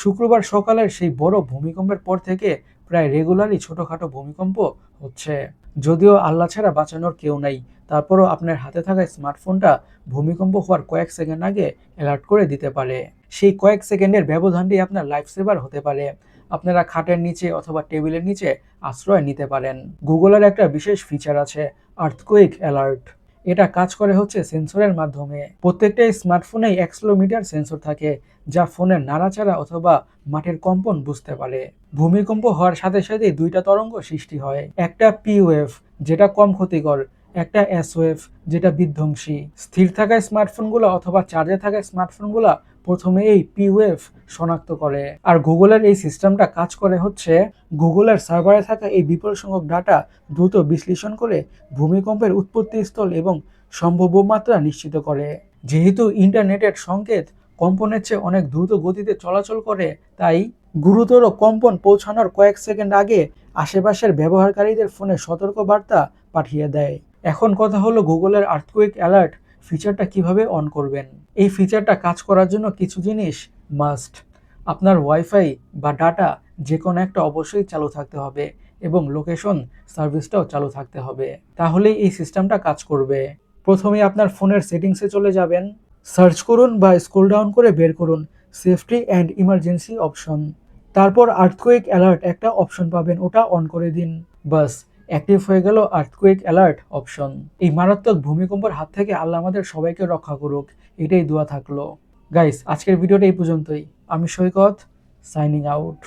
শুক্রবার সকালের সেই বড় ভূমিকম্পের পর থেকে প্রায় রেগুলারই ছোটখাটো ভূমিকম্প হচ্ছে। যদিও আল্লাহ ছাড়া বাঁচানোর কেউ নাই, তারপরও আপনার হাতে থাকা স্মার্টফোনটা ভূমিকম্প হওয়ার কয়েক সেকেন্ড আগে অ্যালার্ট করে দিতে পারে। সেই কয়েক সেকেন্ডের ব্যবধানটি আপনার লাইফ সেভার হতে পারে। আপনারা খাটের নিচে অথবা টেবিলের নিচে আশ্রয় নিতে পারেন। গুগলের একটা বিশেষ ফিচার আছে আর্থকুইক অ্যালার্ট এটা কাজ করে হচ্ছে সেন্সরের মাধ্যমে। প্রত্যেকটা স্মার্টফোনেই অ্যাক্সলোমিটার সেন্সর থাকে, যা ফোনের নাড়াচাড়া অথবা মাঠের কম্পন বুঝতে পারে। ভূমিকম্প হওয়ার সাথে সাথে দুইটা তরঙ্গ সৃষ্টি হয়, একটা পি ওয়েভ যেটা কম ক্ষতিকর, একটা এস যেটা বিধ্বংসী। স্থির থাকা স্মার্টফোনগুলো অথবা চার্জে থাকা স্মার্টফোনগুলো প্রথমে এই পি ওয়েভ শনাক্ত করে। আর গুগলের এই সিস্টেমটা কাজ করে হচ্ছে, গুগলের সার্ভারে থাকা এই বিপুল সংখ্যক ডাটা দ্রুত বিশ্লেষণ করে ভূমিকম্পের উৎপত্তি স্থল এবং সম্ভাব্য মাত্রা নিশ্চিত করে। যেহেতু ইন্টারনেটের সংকেত কম্পনের চেয়ে অনেক দ্রুত গতিতে চলাচল করে, তাই গুরুতর কম্পন পৌঁছানোর কয়েক সেকেন্ড আগে আশেপাশের ব্যবহারকারীদের ফোনে সতর্ক বার্তা পাঠিয়ে দেয়। এখন কথা হলো, গুগলের আর্থকুইক অ্যালার্ট ফিচারটা কীভাবে অন করবেন? এই ফিচারটা কাজ করার জন্য কিছু জিনিস মাস্ট আপনার ওয়াইফাই বা ডাটা যে কোনো একটা অবশ্যই চালু থাকতে হবে এবং লোকেশন সার্ভিসটাও চালু থাকতে হবে। তাহলেই এই সিস্টেমটা কাজ করবে। প্রথমে আপনার ফোনের সেটিংসে চলে যাবেন। সার্চ করুন বা স্ক্রল ডাউন করে বের করুন। সেফটি অ্যান্ড ইমার্জেন্সি অপশন তারপর আর্থকুইক অ্যালার্ট একটা অপশন পাবেন, ওটা অন করে দিন। বাস অ্যাক্টিভ হয়ে গেল আর্থকুইক অ্যালার্ট অপশন এই মারাত্মক ভূমিকম্পের হাত থেকে আল্লাহ আমাদের সবাইকে রক্ষা করুক, এটাই দোয়া থাকল। গাইস আজকের ভিডিওটা এই পর্যন্তই। আমি সৈকত সাইনিং আউট